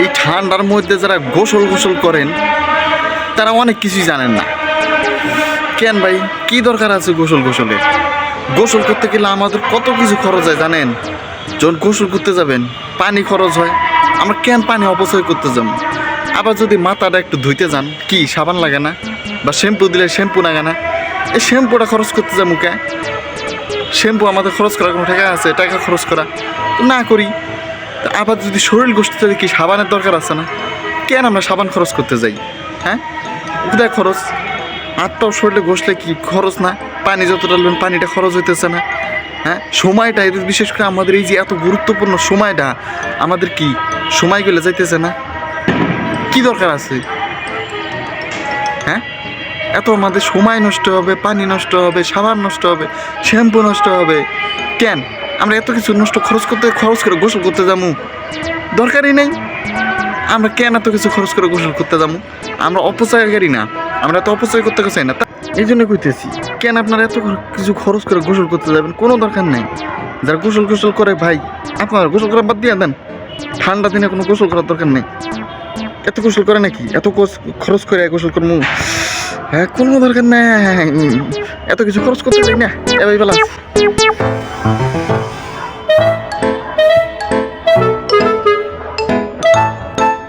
এই ঠান্ডার মধ্যে যারা গোসল গোসল করেন, তারা অনেক কিছুই জানেন না। কেন ভাই? কি দরকার আছে গোসল গোসলে? গোসল করতে গেলে আমাদের কত কিছু খরচ হয় জানেন? যখন গোসল করতে যাবেন, পানি খরচ হয়। আমরা কেন পানি অপচয় করতে যাব? আবার যদি মাথাটা একটু ধুইতে যান, কি, সাবান লাগে না? বা শ্যাম্পু দিলে শ্যাম্পু লাগে না? এই শ্যাম্পুটা খরচ করতে যাব কে? শ্যাম্পু আমাদের খরচ করার কোনো টাকা আছে? টাকা খরচ করা। না করি। আবার যদি শরীর গোষ্ঠীতে কি সাবানের দরকার আছে না? কেন আমরা সাবান খরচ করতে যাই? হ্যাঁ? কোথায় খরচ? হাতটাও শরীরে ঘষলে কি খরচ না? পানি যতটা নেবেন, পানিটা খরচ হইতেছে না। হ্যাঁ? সময়টা এদের বিশেষ করে আমাদের এই যে এত গুরুত্বপূর্ণ সময়টা, আমাদের কি সময়গুলো যাইতেছে না? কি দরকার আছে? হ্যাঁ? এত আমাদের সময় নষ্ট হবে, পানি নষ্ট হবে, সাবান নষ্ট হবে, শ্যাম্পু নষ্ট হবে। কেন? আমরা এত কিছু নষ্ট খরচ করতে, খরচ করে গোসল করতে যাব দরকারই নেই। আমরা কেন এত কিছু খরচ করে গোসল করতে যাব আমরা অপচয়কারী না। আমরা তো অপচয় করতে চাই না। এই জন্য কইতেছি, কেন আপনারা এত কিছু খরচ করে গোসল করতে যাবেন? কোনো দরকার নেই। যারা গোসল গোসল করে, ভাই, আপনারা গোসল করা বাদ দিয়ে দেন। ঠান্ডা দিনে কোনো গোসল করার দরকার নেই। এত গোসল করে নাকি? এত খরচ করে গোসল করব হ্যাঁ কোনো দরকার নেই। এত কিছু খরচ করতে চাই না। এবার বেলা